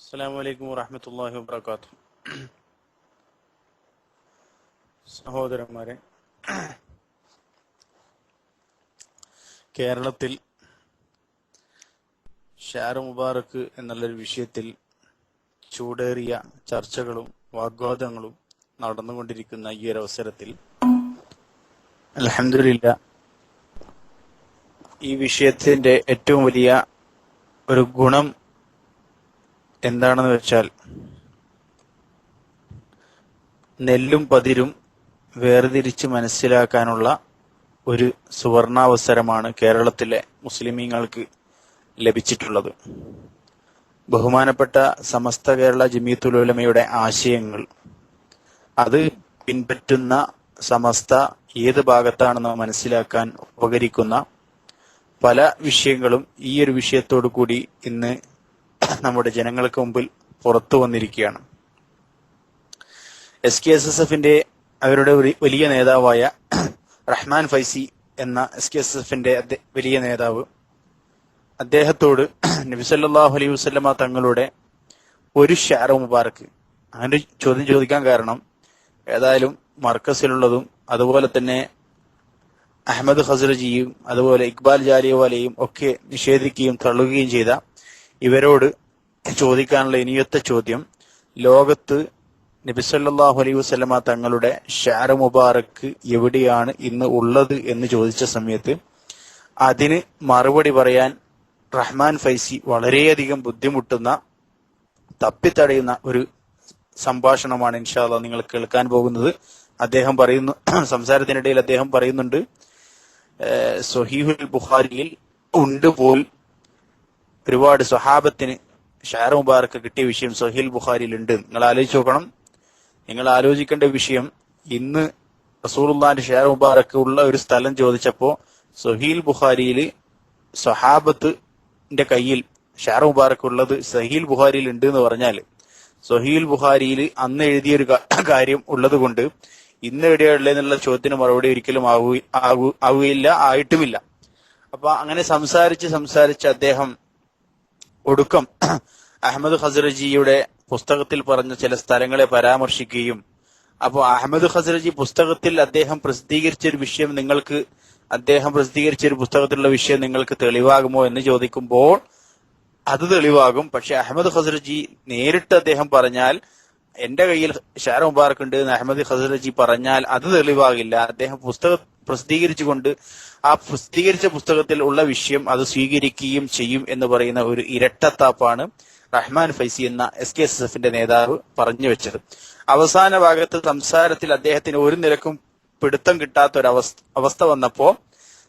അസ്സാം വാഹമത്തല്ലാഹി വാബർക്കാത്തു സഹോദരന്മാരെ കേരളത്തിൽ ഷാർ മുബാറക്ക് എന്നുള്ളൊരു വിഷയത്തിൽ ചൂടേറിയ ചർച്ചകളും വാഗ്വാദങ്ങളും നടന്നുകൊണ്ടിരിക്കുന്ന ഈ ഒരു അവസരത്തിൽ അലഹമില്ല ഈ വിഷയത്തിന്റെ ഏറ്റവും വലിയ ഒരു ഗുണം എന്താണെന്ന് വെച്ചാൽ നെല്ലും പതിരും വേർതിരിച്ച് മനസ്സിലാക്കാനുള്ള ഒരു സുവർണാവസരമാണ് കേരളത്തിലെ മുസ്ലിമീങ്ങൾക്ക് ലഭിച്ചിട്ടുള്ളത്. ബഹുമാനപ്പെട്ട സമസ്ത കേരള ജമീത്തുലുലമയുടെ ആശയങ്ങൾ. അത് പിൻപറ്റുന്ന സമസ്ത ഏത് ഭാഗത്താണെന്ന് മനസ്സിലാക്കാൻ ഉപകരിക്കുന്ന പല വിഷയങ്ങളും ഈ ഒരു വിഷയത്തോടു കൂടി ഇന്ന് നമ്മുടെ ജനങ്ങൾക്ക് മുമ്പിൽ പുറത്തു വന്നിരിക്കുകയാണ്. എസ് കെ എസ് എസ് എഫിന്റെ അവരുടെ വലിയ നേതാവായ റഹ്മാൻ ഫൈസി എന്ന എസ് കെ എസ് എഫിന്റെ വലിയ നേതാവ് അദ്ദേഹത്തോട് നബിസല്ലാഹു അലൈഹി വസ്ലമ തങ്ങളുടെ ഒരു ഷാറോ മുബാറക്ക്. അങ്ങനെ ചോദ്യം ചോദിക്കാൻ കാരണം ഏതായാലും മർക്കസിലുള്ളതും അതുപോലെ തന്നെ അഹമ്മദ് ഹസ്രജിയും അതുപോലെ ഇക്ബാൽ ജാലിയവാലയും ഒക്കെ നിഷേധിക്കുകയും തള്ളുകയും ചെയ്ത ഇവരോട് ചോദിക്കാനുള്ള ഇനിയത്തെ ചോദ്യം. ലോകത്ത് നബിസല്ലാഹു അലൈഹി വസ്ലമ തങ്ങളുടെ ഷാര മുബാറക്ക് എവിടെയാണ് ഇന്ന് ഉള്ളത് എന്ന് ചോദിച്ച സമയത്ത് അതിന് മറുപടി പറയാൻ റഹ്മാൻ ഫൈസി വളരെയധികം ബുദ്ധിമുട്ടുന്ന തപ്പിത്തടയുന്ന ഒരു സംഭാഷണമാണ് ഇൻഷാല്ല നിങ്ങൾ കേൾക്കാൻ പോകുന്നത്. അദ്ദേഹം പറയുന്നു സംസാരത്തിനിടയിൽ അദ്ദേഹം പറയുന്നുണ്ട് സൊഹീഹുൽ ബുഖാരിയിൽ ഉണ്ട് പോൽ ഒരുപാട് സ്വഹാബത്തിന് ഷാർ മുബാറക്ക് കിട്ടിയ വിഷയം സഹീൽ ബുഖാരിയിൽ ഉണ്ട് നിങ്ങൾ ആലോചിച്ച് നോക്കണം. നിങ്ങൾ ആലോചിക്കേണ്ട വിഷയം ഇന്ന് റസൂറുല്ലാന്റെ ഷാർ മുബാറക്ക് ഉള്ള ഒരു സ്ഥലം ചോദിച്ചപ്പോ സൊഹീൽ ബുഖാരിയിൽ സ്വഹാബത്തിന്റെ കയ്യിൽ ഷാർ മുബാറക്ക് ഉള്ളത് സഹീൽ ബുഖാരിയിൽ ഉണ്ട് എന്ന് പറഞ്ഞാൽ സൊഹീൽ ബുഖാരിയിൽ അന്ന് എഴുതിയ ഒരു കാര്യം ഉള്ളത് കൊണ്ട് ഇന്ന് എവിടെയുള്ളതെന്നുള്ള ചോദ്യത്തിന് മറുപടി ഒരിക്കലും ആവുകയില്ല ആയിട്ടുമില്ല. അപ്പൊ അങ്ങനെ സംസാരിച്ച് സംസാരിച്ച് അദ്ദേഹം ഒടുക്കം അഹമ്മദ് ഖസറജിയുടെ പുസ്തകത്തിൽ പറഞ്ഞ ചില സ്ഥലങ്ങളെ പരാമർശിക്കുകയും അപ്പോൾ അഹമ്മദ് ഖസറജി പുസ്തകത്തിൽ അദ്ദേഹം പ്രസിദ്ധീകരിച്ച ഒരു വിഷയം നിങ്ങൾക്ക് അദ്ദേഹം പ്രസിദ്ധീകരിച്ച ഒരു പുസ്തകത്തിലുള്ള വിഷയം നിങ്ങൾക്ക് തെളിവാകുമോ എന്ന് ചോദിക്കുമ്പോൾ അത് തെളിവാകും. പക്ഷെ അഹമ്മദ് ഖസറജി നേരിട്ട് അദ്ദേഹം പറഞ്ഞാൽ എന്റെ കയ്യിൽ ഷാർ മുബാറക്ക് ഉണ്ട് എന്ന് അഹമ്മദ് ഖസറജി പറഞ്ഞാൽ അത് തെളിവാകില്ല. അദ്ദേഹം പുസ്തകം പ്രസിദ്ധീകരിച്ചുകൊണ്ട് ആ പ്രസിദ്ധീകരിച്ച പുസ്തകത്തിൽ ഉള്ള വിഷയം അത് സ്വീകരിക്കുകയും ചെയ്യും എന്ന് പറയുന്ന ഒരു ഇരട്ടത്താപ്പാണ് റഹ്മാൻ ഫൈസി എന്ന എസ് കെ എസ് എഫിന്റെ നേതാവ് പറഞ്ഞു വെച്ചത്. അവസാന ഭാഗത്ത് സംസാരത്തിൽ അദ്ദേഹത്തിന് ഒരു നിരക്കും പിടുത്തം കിട്ടാത്ത ഒരു അവസ്ഥ അവസ്ഥ വന്നപ്പോ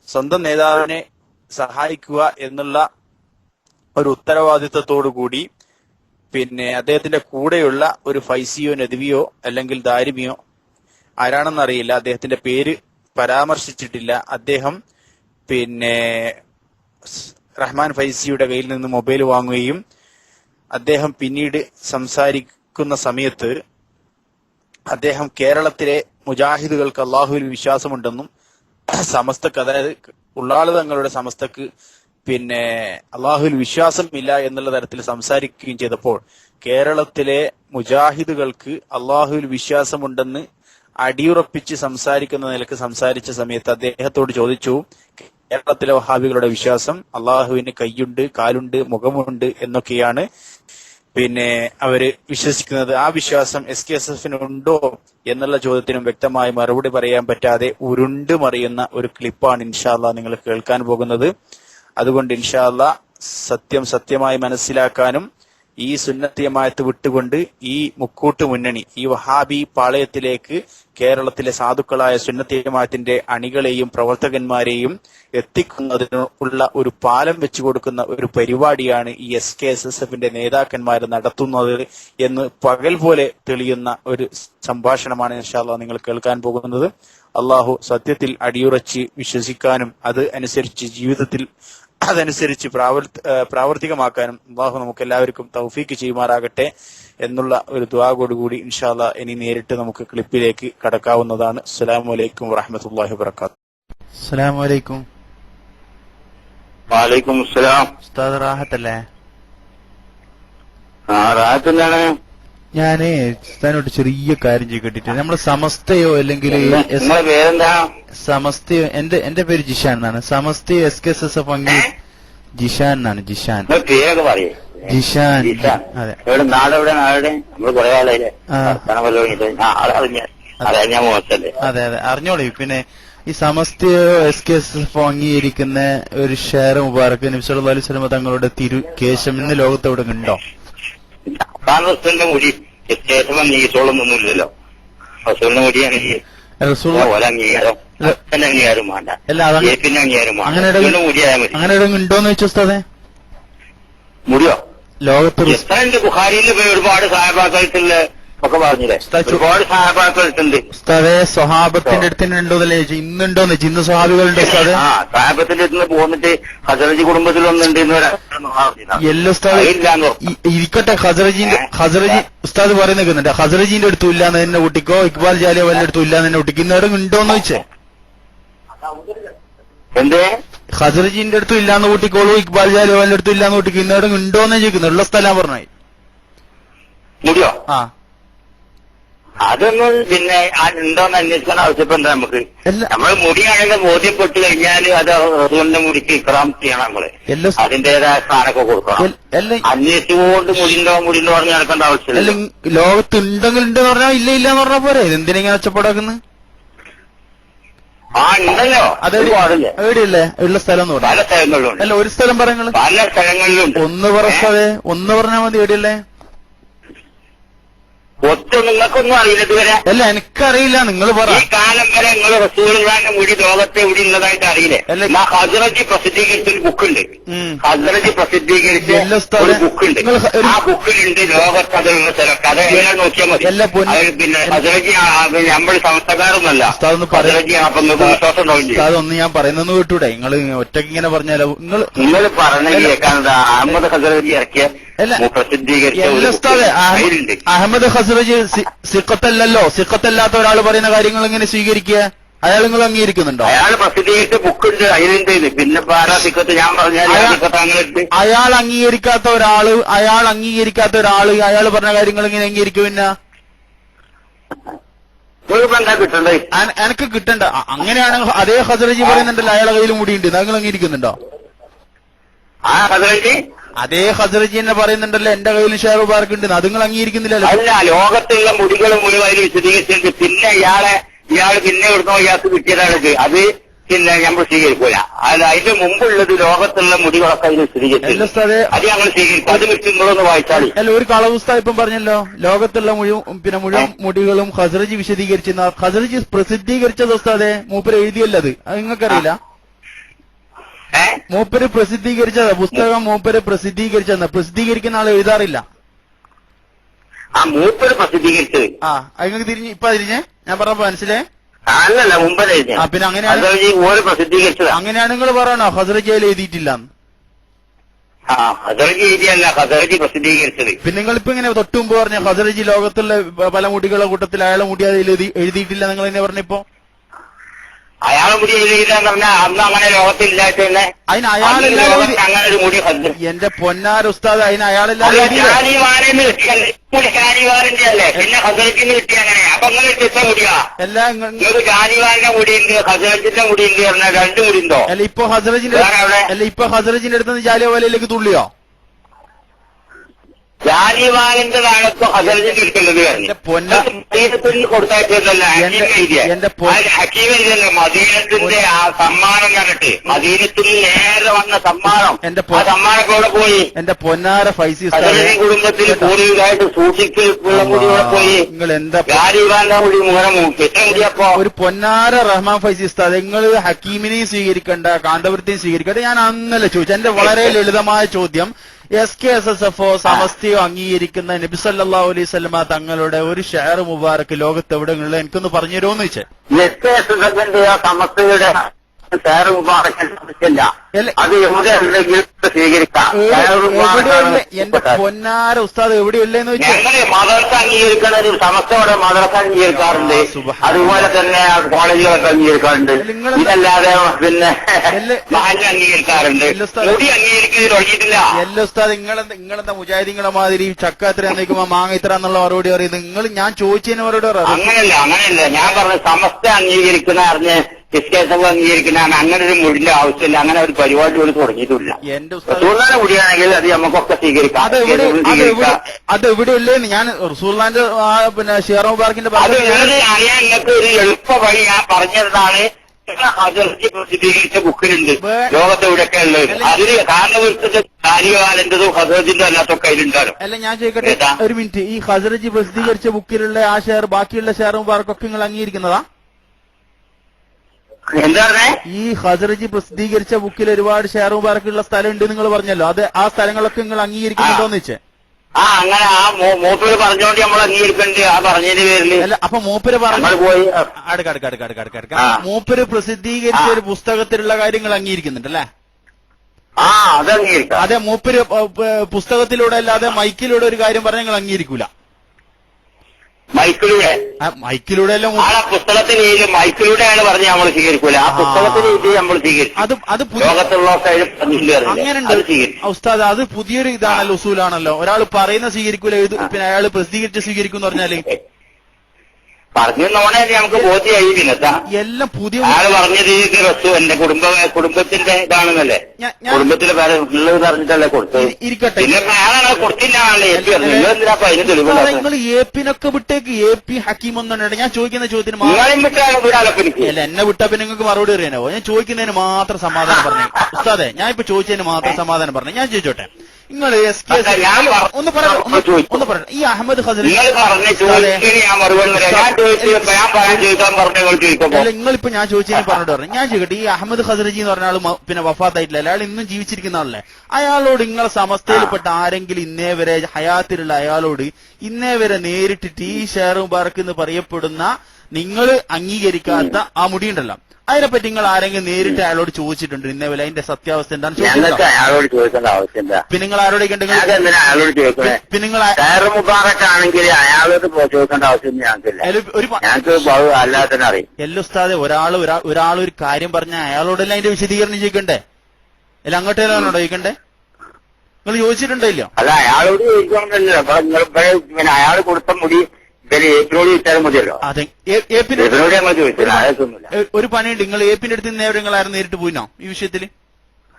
സ്വന്തം നേതാവിനെ സഹായിക്കുക എന്നുള്ള ഒരു ഉത്തരവാദിത്വത്തോടു കൂടി പിന്നെ അദ്ദേഹത്തിന്റെ കൂടെയുള്ള ഒരു ഫൈസിയോ നദിവിയോ അല്ലെങ്കിൽ ദാരിമിയോ ആരാണെന്നറിയില്ല. അദ്ദേഹത്തിന്റെ പേര് പരാമർശിച്ചിട്ടില്ല. അദ്ദേഹം പിന്നെ റഹ്മാൻ ഫൈസിയുടെ കയ്യിൽ നിന്ന് മൊബൈൽ വാങ്ങുകയും അദ്ദേഹം പിന്നീട് സംസാരിക്കുന്ന സമയത്ത് അദ്ദേഹം കേരളത്തിലെ മുജാഹിദുകൾക്ക് അള്ളാഹുവിൽ വിശ്വാസമുണ്ടെന്നും സമസ്തക്ക് അതായത് ഉള്ളാൾ തങ്ങളുടെ സമസ്തക്ക് പിന്നെ അള്ളാഹുവിൽ വിശ്വാസമില്ല എന്നുള്ള തരത്തിൽ സംസാരിക്കുകയും ചെയ്തപ്പോൾ കേരളത്തിലെ മുജാഹിദുകൾക്ക് അള്ളാഹുവിൽ വിശ്വാസമുണ്ടെന്ന് അടിയുറപ്പിച്ച് സംസാരിക്കുന്ന നിലയ്ക്ക് സംസാരിച്ച സമയത്ത് അദ്ദേഹത്തോട് ചോദിച്ചു കേരളത്തിലെ വഹാബികളുടെ വിശ്വാസം അള്ളാഹുവിന് കൈയുണ്ട് കാലുണ്ട് മുഖമുണ്ട് എന്നൊക്കെയാണ്. പിന്നെ അവർ വിശ്വസിക്കുന്നത്. ആ വിശ്വാസം എസ് കെ എസ് എഫിന് ഉണ്ടോ എന്നുള്ള ചോദ്യത്തിനും വ്യക്തമായി മറുപടി പറയാൻ പറ്റാതെ ഉരുണ്ട് മറിയുന്ന ഒരു ക്ലിപ്പാണ് ഇൻഷാല്ല നിങ്ങൾ കേൾക്കാൻ പോകുന്നത്. അതുകൊണ്ട് ഇൻഷാല്ല സത്യം സത്യമായി മനസ്സിലാക്കാനും ഈ സുന്നത്തിയമായത്ത് വിട്ടുകൊണ്ട് ഈ മുക്കൂട്ട് മുന്നണി ഈ വഹാബി പാളയത്തിലേക്ക് കേരളത്തിലെ സാധുക്കളായ സുന്നത്തിയമായത്തിന്റെ അണികളെയും പ്രവർത്തകന്മാരെയും എത്തിക്കുന്നതിനുള്ള ഒരു പാലം വെച്ചു കൊടുക്കുന്ന ഒരു പരിപാടിയാണ് ഈ എസ് കെ എസ് എസ് എഫിന്റെ നേതാക്കന്മാർ നടത്തുന്നത് എന്ന് പകൽ പോലെ തെളിയുന്ന ഒരു സംഭാഷണമാണ് ഇൻഷാല്ല നിങ്ങൾ കേൾക്കാൻ പോകുന്നത്. അള്ളാഹു സത്യത്തിൽ അടിയുറച്ച് വിശ്വസിക്കാനും അത് അനുസരിച്ച് ജീവിതത്തിൽ അതനുസരിച്ച് പ്രാവർത്തികമാക്കാനും അള്ളാഹു നമുക്ക് എല്ലാവർക്കും തൗഫീക്ക് ചെയ്യുമാറാകട്ടെ എന്നുള്ള ഒരു ദ്വാഗോടുകൂടി ഇൻഷാല്ല ഇനി നേരിട്ട് നമുക്ക് ക്ലിപ്പിലേക്ക് കടക്കാവുന്നതാണ്. അസ്സലാമു വലൈക്കും വറഹമത്തല്ലാഹി വബർക്കാത്തു അസ്സലാമു അലൈക്കും. വാലൈക്കും അസ്സലാം. ഉസ്താദ് റാഹത്തല്ലേ? ആ റാഹത്തെന്താണ് ഞാനേ സ്ഥാനോട് ചെറിയ കാര്യം കേട്ടിട്ട് നമ്മൾ സമസ്തയോ അല്ലെങ്കിൽ സമസ്തയോ എന്റെ എന്റെ പേര് ജിഷാൻ എന്നാണ്. സമസ്തയോ S K S S F അംഗീ Jishan എന്നാണ് ജിഷാൻ. ജിഷാൻ. അതെ. അതെ അതെ. അറിഞ്ഞോളൂ. പിന്നെ ഈ സമസ്തയോ എസ് കെ എസ് എഫ് അംഗീകരിക്കുന്ന ഒരു ഷെയർ മുബാറക്ക് നിമിഷം സ്വലമ തങ്ങളുടെ തിരു കേശം ഇന്ന് ലോകത്ത് എവിടെ ഉണ്ടോ റസൂലിന്റെ മുടി ശേഷം നീസോളൊന്നുമില്ലല്ലോ റസൂലിന്റെ ഓരോ അംഗീകാരം വേണ്ട. ഏപ്പിന്റെ അംഗീകാരം വേണ്ട. മുടിയായാൽ മതി. അങ്ങനെ ഉണ്ടോന്ന് വെച്ചു മുടിയോ? ലോകത്ത് ബുഖാരിയിൽ പോയി ഒരുപാട് സഹാബാക്കളത്തുള്ള ഒക്കെ പറഞ്ഞില്ലേ? ഒരുപാട് സഹാബാക്കളുണ്ട് ഉസ്താദെ സ്വഹാബത്തിന്റെ അടുത്ത് തന്നെ ഉണ്ടോന്നല്ലേ ചോദിച്ചു. ഇന്നുണ്ടോന്ന് എന്ന് ഇന്ന് സ്വഹാബികളുണ്ടോ ഉസ്താദെ? ആ സാഹബത്തിന്റെ അടുത്ത് പോന്നിട്ട് ഹസറജി കുടുംബത്തിലൊന്നുണ്ട് എന്ന് ഒരാൾ എല്ലാ ഉസ്താദ് അതില്ലാന്ന് ഇരിക്കട്ടെ ഹസറജിന്റെ? ഹസറജി ഉസ്താദ് പറയുന്ന കേൾക്കുന്നുണ്ട്. ഹസറജിന്റെ അടുത്തും ഇല്ലാന്ന് തന്നെ കുട്ടിക്കോ ഇക്ബാൽ ജാലിയ വല്ല അടുത്തും ഇല്ലാന്ന് തന്നെ കുട്ടിക്ക് ഇന്നേരം ഉണ്ടോന്ന് ചോദിച്ചേ? എന്തേ? ഹസറജിന്റെ അടുത്തും ഇല്ലാന്ന് കൂട്ടിക്കോളൂ ഇക്ബാൽ ജാലിയ വല്ല അടുത്തും ഇല്ലാന്ന് കുട്ടിക്ക് ഇന്നേരം ഉണ്ടോന്ന് ചോദിക്കുന്നു ഉള്ള സ്ഥലം പറഞ്ഞു. മുടിയോ? ആ. അതൊന്നും പിന്നെ ആ ഉണ്ടോന്ന് അന്വേഷിക്കാൻ ആവശ്യപ്പെടണ്ട നമുക്ക്. നമ്മൾ മുടിയാണെന്ന് ബോധ്യപ്പെട്ട് കഴിഞ്ഞാൽ അത് റസൂലിന്റെ മുടിക്ക് ഇക്രാം ചെയ്യണം നമ്മൾ. അതിന്റേതായ സ്ഥാനമൊക്കെ കൊടുക്കണം. അന്വേഷിച്ചുകൊണ്ട് മുടിണ്ടോ മുടിണ്ടോ പറഞ്ഞ് നടക്കേണ്ട ആവശ്യമില്ല. ലോകത്തുണ്ടെങ്കിൽ ഉണ്ടെന്ന് പറഞ്ഞാൽ ഇല്ല ഇല്ല എന്ന് പറഞ്ഞാൽ പോരെ? എന്തിനാ ഇങ്ങനെ ഒച്ചപ്പാടാക്കുന്നത് ആ ഉണ്ടല്ലോ. അത് എവിടെയല്ലേ? ഉള്ള സ്ഥലം പറഞ്ഞു. അല്ല ഒരു സ്ഥലം പറയുന്നത് പല സ്ഥലങ്ങളിലും ഒന്ന് പറസ്താതെ ഒന്ന് പറഞ്ഞാൽ മതി. എവിടെയല്ലേ? ഒത്തു നിങ്ങൾക്കൊന്നും അറിയില്ല ഇതുവരെ അല്ല എനിക്കറിയില്ല. നിങ്ങൾ പറ. ഈ കാലം വരെ നിങ്ങൾ റസൂലിന്റെ മുടി ലോകത്തെ മുടി ഉള്ളതായിട്ട് അറിയില്ലേ. എന്നാ ഹസറജി പ്രസിദ്ധീകരിച്ച ഒരു ബുക്കുണ്ട്. ഹസറജി പ്രസിദ്ധീകരിച്ച ഒരു ബുക്കുണ്ട് ആ ബുക്കിലുണ്ട് ലോകത്ത് അതിലുള്ള സ്ഥലം അത് എങ്ങനെ നോക്കിയാൽ മതി. പൊന്ന്- ഹസറജി നമ്മൾ സംസ്ഥകാരൊന്നല്ല ഹസറജിയാണ് അപ്പൊ നിങ്ങൾക്ക് വിശ്വാസം ഉണ്ടാവില്ലേ? അതൊന്ന് ഞാൻ പറയുന്നു കേട്ടൂടെ. നിങ്ങൾ ഒറ്റയ്ക്ക് ഇങ്ങനെ പറഞ്ഞാലോ? നിങ്ങൾ നിങ്ങൾ പറഞ്ഞ കേൾക്കാനത് അഹമ്മദ് ഹസറജി ഇറക്കിയ അഹമ്മദ് ഹസ്രജ് സിഖത്തല്ലല്ലോ. സിഖത്തല്ലാത്ത ഒരാൾ പറയുന്ന കാര്യങ്ങൾ എങ്ങനെ സ്വീകരിക്കുക? അയാൾ നിങ്ങൾ അംഗീകരിക്കുന്നുണ്ടോ? അയാൾ പ്രസിദ്ധീകരിച്ച ബുക്കുണ്ട് ഉണ്ട് അതിനുണ്ട് പിന്നെ സിക്കത്ത് ഞാൻ പറഞ്ഞാൽ അയാൾ- അംഗീകരിക്കാത്ത ഒരാൾ അയാൾ അംഗീകരിക്കാത്ത ഒരാൾ അയാൾ പറഞ്ഞ കാര്യങ്ങൾ എങ്ങനെ അംഗീകരിക്കും പിന്നെ? എനക്ക് കിട്ടണ്ട. അങ്ങനെയാണെങ്കിൽ അതേ ഹസറജി പറയുന്നുണ്ടല്ലോ അയാളെ കയ്യിൽ മുടിയുണ്ട് നിങ്ങൾ അംഗീകരിക്കുന്നുണ്ടോ? ആ ഹസറജി അതേ ഹസറജി തന്നെ പറയുന്നുണ്ടല്ലോ എന്റെ കയ്യിൽ ഷെയർ പാർക്കുണ്ട് അത് നിങ്ങൾ അംഗീകരിക്കുന്നില്ലല്ലോ. അല്ല ലോകത്തുള്ള മുടികൾ മുഴുവൻ അതിൽ വിശദീകരിച്ചിട്ടുണ്ട്. പിന്നെ ഇയാളെ ഇയാൾ പിന്നെ ഇവിടുന്ന് ഇയാൾക്ക് കിട്ടിയതാണ് അത് പിന്നെ നമ്മൾ സ്വീകരിക്കൂല അത് അതിന്റെ മുമ്പുള്ളത് ലോകത്തുള്ള മുടികളൊക്കെ അതിന് സ്ഥിരീകരിച്ചത് അത് ഞങ്ങൾ സ്വീകരിക്കും. അത് നിങ്ങളൊന്ന് വായിച്ചാളി. അല്ല ഒരു കളവുസ്ത ഇപ്പം പറഞ്ഞല്ലോ. ലോകത്തുള്ള മുഴുവൻ പിന്നെ മുഴുവൻ മുടികളും ഹസറജി വിശദീകരിച്ചെന്ന ഹസറജി പ്രസിദ്ധീകരിച്ച ഉസ്താദെ മൂപ്പര് എഴുതിയല്ലത്. അത് നിങ്ങൾക്കറിയില്ല? മൂപ്പര് പ്രസിദ്ധീകരിച്ചതാ. പുസ്തകം മൂപ്പര് പ്രസിദ്ധീകരിച്ചതാ. പ്രസിദ്ധീകരിക്കുന്ന ആൾ എഴുതാറില്ല. ആ മൂപ്പര് പ്രസിദ്ധീകരിച്ചത്. ആ അത് നിങ്ങൾക്ക് തിരിഞ്ഞ്? ഇപ്പൊ തിരിഞ്ഞേ? ഞാൻ പറഞ്ഞപ്പോ മനസ്സിലേ അല്ലല്ല മുമ്പേ ആ, പിന്നെ അങ്ങനെയാണ്- പ്രസിദ്ധീകരിച്ചതാ. അങ്ങനെയാണ് നിങ്ങൾ പറയണോ. ഹസറജയിൽ എഴുതിയിട്ടില്ല. ആ നിങ്ങൾ പിന്നെ നിങ്ങളിപ്പോ ഇങ്ങനെ തൊട്ടുമുമ്പ് പറഞ്ഞ ഹസറജി ലോകത്തുള്ള പല മുടികളുടെ കൂട്ടത്തിൽ അയാളെ മുടി അതിൽ എഴുതിയിട്ടില്ല. നിങ്ങൾ എന്നെ പറഞ്ഞപ്പോ അയാളെ മുടി എഴുതിയില്ലെന്ന് പറഞ്ഞാൽ അന്ന് അങ്ങനെ ലോകത്തില്ലാത്ത അതിന് അയാളെല്ലാം അന്ന് എഴുതി ലോകത്ത് അങ്ങനെ ഒരു മുടി എന്റെ പൊന്നാര ഉസ്താദ് അതിന് അയാളില്ലാതെ ഷാനിവാറിന്ന് കിട്ടിയല്ലേ മുടി ഷാനിവാറിന്റെ അല്ലേ? പിന്നെ അങ്ങനെ. അപ്പൊ അങ്ങനെ മുടിയാ. എല്ലാം ഇങ്ങ- നിങ്ങൾക്ക് ഷാനിവാറിന്റെ മുടിയുണ്ട് ഹസറജിന്റെ മുടിയുണ്ട് പറഞ്ഞാൽ രണ്ട് മുടിയുണ്ടോ? അല്ല ഇപ്പൊ ഹസറജിന്റെ അല്ല ഇപ്പൊ ഹസറജിന്റെ അടുത്ത് നിന്ന് ജാലിയ വലയിലേക്ക് തുള്ളിയോ? കാലത്ത് ഹസറജിന് കിട്ടുന്നത് കൊടുത്തായിട്ടല്ല എന്റെ- എന്റെ പൊ- ഹക്കീം എഴുതിയല്ലോ മദീനത്തിന്റെ ആ സമ്മാനം കണ്ടിട്ട്. മദീനത്തിൽ നേരെ വന്ന സമ്മാനം. ആ സമ്മാനമൊക്കെ പോയി? എന്റെ പൊന്നാര ഫൈസി കുടുംബത്തിൽ കൂടുതലായിട്ട് സൂക്ഷിക്കൽ മുടി പോയി? നിങ്ങൾ എന്താ ഗാരിവാന്റെ മുടി മുഖം എത്ര ഒരു പൊന്നാര റഹ്മാൻ ഫൈസി ഉസ്താദ് നിങ്ങൾ ഹക്കീമിനെയും സ്വീകരിക്കണ്ട കാന്തപുരത്തെയും സ്വീകരിക്കണ്ട. ഞാൻ അന്നല്ല ചോദിച്ചു എന്റെ വളരെ ലളിതമായ ചോദ്യം. S K S S F O സമസ്തയോ അംഗീകരിക്കുന്ന നബിസല്ലാ അലൈഹി സ്വലമ തങ്ങളുടെ ഒരു ഷെയർ മുബാറക്ക് ലോകത്ത് എവിടെ എനിക്കൊന്ന് പറഞ്ഞു തരുമോ എന്ന് വെച്ചേ എസ് കെ എസ് എസ് എഫിന്റെയോ അല്ല- അത് സ്വീകരിക്കാം. എന്റെ പൊന്നാര ഉസ്താദ് എവിടെയല്ലേന്ന് വെച്ചാൽ ഞങ്ങളെ മദ്രസ അംഗീകരിക്കണ ഒരു സമസ്തയുടെ മദ്രസ അംഗീകരിക്കാറുണ്ട്. അതുപോലെ തന്നെ കോളേജുകളൊക്കെ അംഗീകരിക്കാറുണ്ട്. ഇതല്ലാതെ പിന്നെ അംഗീകരിക്കാറുണ്ട്. എല്ലാ ഉസ്താദ് നിങ്ങളെന്താ നിങ്ങളെന്താ മുജാഹിദീങ്ങളെ മാതിരി ചക്ക എത്ര നിൽക്കുമ്പോ മാങ്ങ ഇത്ര എന്നുള്ള മറുപടി പറയുന്നത്? നിങ്ങൾ ഞാൻ ചോദിച്ചതിന് മറുപടി പറയാം അങ്ങനെയല്ല അങ്ങനെയല്ല. ഞാൻ പറഞ്ഞ സമസ്ത അംഗീകരിക്കുന്ന അറിഞ്ഞ് നിഷ്കേശം അംഗീകരിക്കുന്ന അങ്ങനെ ഒരു മുടിന്റെ ആവശ്യമില്ല അങ്ങനെ ഒരു പരിപാടി പോലും തുടങ്ങിയിട്ടില്ല. റസൂലിനെ മുടിയാണെങ്കിൽ അത് നമുക്കൊക്കെ സ്വീകരിക്കാം. അത് എവിടെ ഇല്ലേന്ന് ഞാൻ റസൂർലാന്റെ പിന്നെ ഷെയർ മുബാർക്കിന്റെ അത് വേറെ അറിയാൻ നിങ്ങൾക്ക് ഒരു എളുപ്പ വഴി ഞാൻ പറഞ്ഞതാണ്. പ്രസിദ്ധീകരിച്ച ബുക്കിലുണ്ട്. ലോകത്തെവിടെയൊക്കെ ഉള്ളത്. അതിന് കാരണവൃത്തത്തെ കാര്യകാലന്റതും ഹസറജിന്റെ അല്ലാത്തൊക്കെ അതിലുണ്ടാകും അല്ല ഞാൻ ചോദിക്കട്ടെ ഒരു മിനിറ്റ്. ഈ ഹസറജി പ്രസിദ്ധീകരിച്ച ബുക്കിലുള്ള ആ ഷെയർ ബാക്കിയുള്ള ഷെയർ മുബാറക്കൊക്കെ നിങ്ങൾ അംഗീകരിക്കുന്നതാ? ഈ ഹസറജി പ്രസിദ്ധീകരിച്ച ബുക്കിൽ ഒരുപാട് ഷെയർ മുബാറക്കുള്ള സ്ഥലം ഉണ്ട് നിങ്ങൾ പറഞ്ഞല്ലോ. അത് ആ സ്ഥലങ്ങളൊക്കെ നിങ്ങൾ അംഗീകരിക്കുന്നുണ്ടോന്ന് വെച്ചേ ആ അങ്ങനെ ആ മൂപ്പര് പറഞ്ഞോണ്ട് നമ്മൾ അംഗീകരിക്കണ്ട്. ആ പറഞ്ഞതിന്റെ പേരിൽ. അല്ല അപ്പൊ മൂപ്പര് പറഞ്ഞു പോയി അടുക്ക അടുക്ക അടുക്ക അടുക്ക അടുക്ക ആ. മൂപ്പര് പ്രസിദ്ധീകരിച്ച ഒരു പുസ്തകത്തിലുള്ള കാര്യങ്ങൾ അംഗീകരിക്കുന്നുണ്ട് അല്ലേ? ആ അത് അംഗീകരിക്കാം അതെ മൂപ്പര് പുസ്തകത്തിലൂടെ അല്ലാതെ മൈക്കിലൂടെ ഒരു കാര്യം പറഞ്ഞാൽ നിങ്ങൾ അംഗീകരിക്കൂല. മൈക്കിലൂടെ. ആ, മൈക്കിലൂടെ ആ പുസ്തകത്തിന്റെ രീതിയിൽ മൈക്കിലൂടെയാണ് പറഞ്ഞ് നമ്മൾ സ്വീകരിക്കൂല? ആ. പുസ്തകത്തിന്റെ രീതി നമ്മൾ സ്വീകരിക്കും. അത് അത് അത് ഉസ്താദ് അത് പുതിയൊരു ഇതാണല്ലോ ഉസൂലാണല്ലോ. ഒരാൾ പറയുന്ന സ്വീകരിക്കൂല ഇത് പിന്നെ അയാൾ പ്രസിദ്ധീകരിച്ച് സ്വീകരിക്കും എന്ന് പറഞ്ഞാൽ പറഞ്ഞു നോണേ നമുക്ക് ബോധ്യമായി വിനത്താ എല്ലാം പുതിയ അയാൾ പറഞ്ഞത് റസു എന്റെ കുടുംബ കുടുംബത്തിന്റെ ഇതാണെന്നല്ലേ? കുടുംബത്തിലെ പേരെ ഉള്ളത് പറഞ്ഞിട്ടല്ലേ കൊടുത്തത്? ഇരി- ഇരിക്കട്ടെ. പിന്നെ കൊടുത്തില്ല പറഞ്ഞു നിങ്ങൾ എന്തിനാ അതിന് തെളിവുണ്ടാക്കുന്നത് നിങ്ങൾ എ പിനൊക്കെ വിട്ടേക്ക്. എ പി ഹക്കീം ഒന്നുണ്ട് ഞാൻ ചോദിക്കുന്ന ചോദ്യത്തിന് അല്ല എന്നെ വിട്ടാ പിന്നെ നിങ്ങൾക്ക് മറുപടി അറിയാനോ ഞാൻ ചോദിക്കുന്നതിന് മാത്രം സമാധാനം പറഞ്ഞു. ഉസ്താദെ ഞാൻ ഇപ്പൊ ചോദിച്ചതിന് മാത്രം സമാധാനം പറഞ്ഞു. ഞാൻ ചോദിച്ചോട്ടെ. നിങ്ങൾ എസ് കെ ഒന്ന് പറഞ്ഞു ഒന്ന് പറഞ്ഞു ഈ അഹമ്മദ് ഹസൻ ഞാൻ പറയാൻ ചോദിക്കാൻ പറഞ്ഞു ചോദിക്കുമ്പോ. അല്ല നിങ്ങളിപ്പോ ഞാൻ ചോദിച്ചതിന് പറഞ്ഞിട്ട് പറഞ്ഞു ഞാൻ ചോദിക്കട്ടെ ഈ അഹമ്മദ് ഹസരജി എന്ന് പറഞ്ഞ ആൾ മ- പിന്നെ വഫാത്തായിട്ടില്ല. അയാൾ ഇന്നും ജീവിച്ചിരിക്കുന്ന ആളല്ലേ? അയാളോട് നിങ്ങളെ സമസ്തയിൽപ്പെട്ട ആരെങ്കിലും ഇന്നേ വരെ ഹയാത്തിലുള്ള അയാളോട് ഇന്നേ വരെ നേരിട്ടിട്ട് ഈ ഷെയർ മുബാറക്ക് എന്ന് പറയപ്പെടുന്ന നിങ്ങൾ അംഗീകരിക്കാത്ത ആ മുടിയുണ്ടല്ലോ. അതിനെപ്പറ്റി നിങ്ങൾ ആരെങ്കിലും നേരിട്ട് അയാളോട് ചോദിച്ചിട്ടുണ്ട്? ഇന്ന വില അതിന്റെ സത്യാവസ്ഥ ഞങ്ങൾക്ക് ചോദിച്ചിട്ടുണ്ടോ? അയാളോട് ചോദിക്കേണ്ട ആവശ്യമില്ല. പിന്നെ നിങ്ങൾ ആരോട് അയാളോട് ചോദിക്കണേ? പിന്നെ നിങ്ങൾ ആണെങ്കിൽ അയാളോട് ചോദിക്കേണ്ട ഞങ്ങൾക്കില്ല. അല്ലാതെ ഉസ്താദെ ഒരാൾ ഒരാൾ ഒരു കാര്യം പറഞ്ഞ അയാളോടല്ല അതിന്റെ വിശദീകരണം ചോദിക്കണ്ടേ? അല്ല അങ്ങോട്ടേ ചോദിക്കണ്ടേ? നിങ്ങൾ ചോദിച്ചിട്ടുണ്ടല്ലോ അല്ല അയാളോട് ചോദിക്കണമെന്നല്ലോ. നിങ്ങൾ അയാൾ കൊടുത്ത മുടി ഏപ്പിനോട് ചോദിച്ചാലും മതിയല്ലോ. അതെ. ഏപ്പിനോട് ഞങ്ങൾ ചോദിച്ചില്ല ഒരു പണിയുണ്ട്. നിങ്ങൾ ഏപ്പിന്റെ അടുത്ത് നിന്ന് എവിടെ നിങ്ങൾ ആരും നേരിട്ട് പോയിനോ ഈ വിഷയത്തിൽ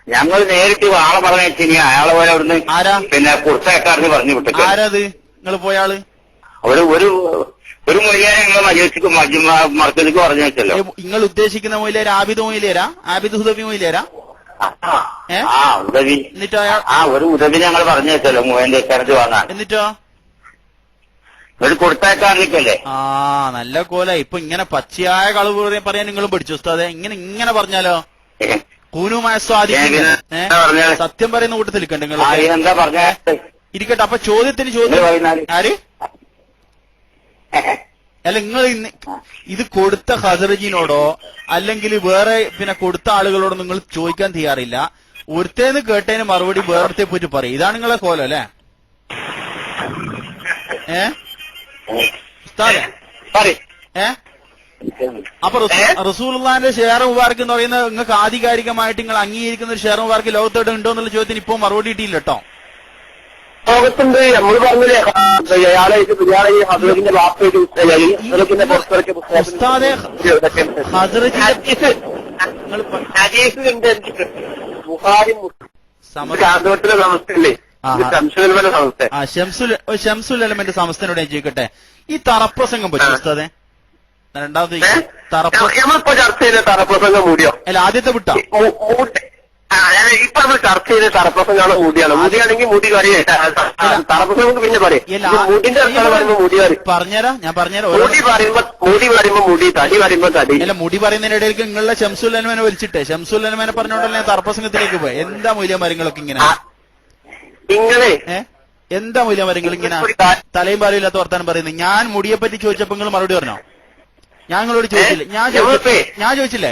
ഞങ്ങൾ നേരിട്ട് ആളെ പറഞ്ഞ വെച്ചിനി അയാളെ പോലെ അവിടുന്ന് ആരാ? പിന്നെ കുർത്തക്കാരന് പറഞ്ഞു വിട്ടു ആരാത്? നിങ്ങൾ പോയാൾ അവർ ഒരു ഒരു ഒരു മുറിയാനെ ഞങ്ങൾ മജേസിക്ക് മർക്കതിക്ക് പറഞ്ഞു വെച്ചല്ലോ. നിങ്ങൾ ഉദ്ദേശിക്കുന്ന മൊയിലേര ആബിദ് മൊയിലേരാ ആബിദ് ഹുദബി മൊയിലേരാ? ആ ഉദവി. എന്നിട്ടോ ആ ഒരു ഉദവി ഞങ്ങൾ പറഞ്ഞു വെച്ചല്ലോ. മൂവന്റെ കരണ്ട് വാങ്ങാൻ എന്നിട്ടോ? ആ നല്ല കോല. ഇപ്പൊ ഇങ്ങനെ പച്ചയായ കളവ് പറയാൻ- നിങ്ങളും പഠിച്ചു ഉസ്താദെ? ഇങ്ങനെ ഇങ്ങനെ പറഞ്ഞാലോ? കൂനുമായ സ്വാധീനം? സത്യം പറയുന്ന കൂട്ടത്തിൽ കണ്ടു നിങ്ങൾ ആ എന്താ പറഞ്ഞ? ഇരിക്കട്ടെ അപ്പൊ ചോദ്യത്തിന് ചോദ്യം. ആര്? അല്ല നിങ്ങൾ ഇന്ന് ഇത് കൊടുത്ത ഹസറജിനോടോ അല്ലെങ്കിൽ വേറെ പിന്നെ കൊടുത്ത ആളുകളോടോ നിങ്ങൾ ചോദിക്കാൻ തയ്യാറില്ല. ഒരുത്തേന്ന് കേട്ടതിന് മറുപടി വേറത്തെ പോയിട്ട് പറയും. ഇതാണ് നിങ്ങളെ കോലം അല്ലേ? ഏ? ഉസ്താദെ. ഏ? അപ്പൊ റസൂൽഖാന്റെ ഷെയർ മുബാർക്ക് എന്ന് പറയുന്നത് നിങ്ങൾക്ക് ആധികാരികമായിട്ട് നിങ്ങൾ അംഗീകരിക്കുന്ന ഒരു ഷെയർ മുബാർക്ക് ലോകത്തോടെ ഉണ്ടോ എന്നുള്ള ചോദ്യത്തിന് ഇപ്പൊ മറുപടി കിട്ടിയില്ല കേട്ടോ. ലോകത്തുണ്ട്. നമ്മൾ പറഞ്ഞില്ലേ ഇയാളെ ഇയാളെ ആ ഷംസുൽ ഷംസുൽ എലമെന്റ് സമസ്തനോട് ഞാൻ ചോദിക്കട്ടെ? ഈ തറപ്രസംഗം പറ്റും. ഉസ്താദെ? രണ്ടാമത് നമ്മളിപ്പോ ചർച്ച ചെയ്ത തറപ്രസംഗം മൂടിയോ? അല്ല ആദ്യത്തെ വിട്ട ഇപ്പൊ നമ്മൾ ചർച്ച ചെയ്ത തറപ്രസംഗമാണ് മൂടിയാണ്. മൂടിയാണെങ്കിൽ മൂടി കറിയേ. തറപ്രസംഗം പിന്നെ പറയാം. മൂടിന്റെ അർത്ഥം പറയുമ്പോ മൂടി കറി. പറഞ്ഞുതരാം ഞാൻ പറഞ്ഞുതരാം മൂടി പറയുമ്പോ മൂടി പറയുമ്പോ മൂടി തടി പറയുമ്പോ തടി. അല്ല മുടി പറയുന്നതിനിടയിലേക്ക് നിങ്ങളുടെ ഷംസുൽ അലമനെ വലിച്ചിട്ടെ. ഷംസുൽ അലമനെ പറഞ്ഞോണ്ടല്ലേ ഞാൻ തറപ്രസംഗത്തിലേക്ക് പോയി? എന്താ മൂല്യം കാര്യങ്ങളൊക്കെ ഇങ്ങനെ? നിങ്ങളെ ഏ? എന്താ മൂല്യമരങ്ങൾ ഇങ്ങനെ തലയും പാലും ഇല്ലാത്ത വർത്താനം പറയുന്നത്? ഞാൻ മുടിയെ പറ്റി ചോദിച്ചപ്പോ നിങ്ങൾ മറുപടി പറഞ്ഞോ? ഞാൻ നിങ്ങളോട് ചോദിച്ചില്ലേ? ഞാൻ ഞാൻ ചോദിച്ചില്ലേ?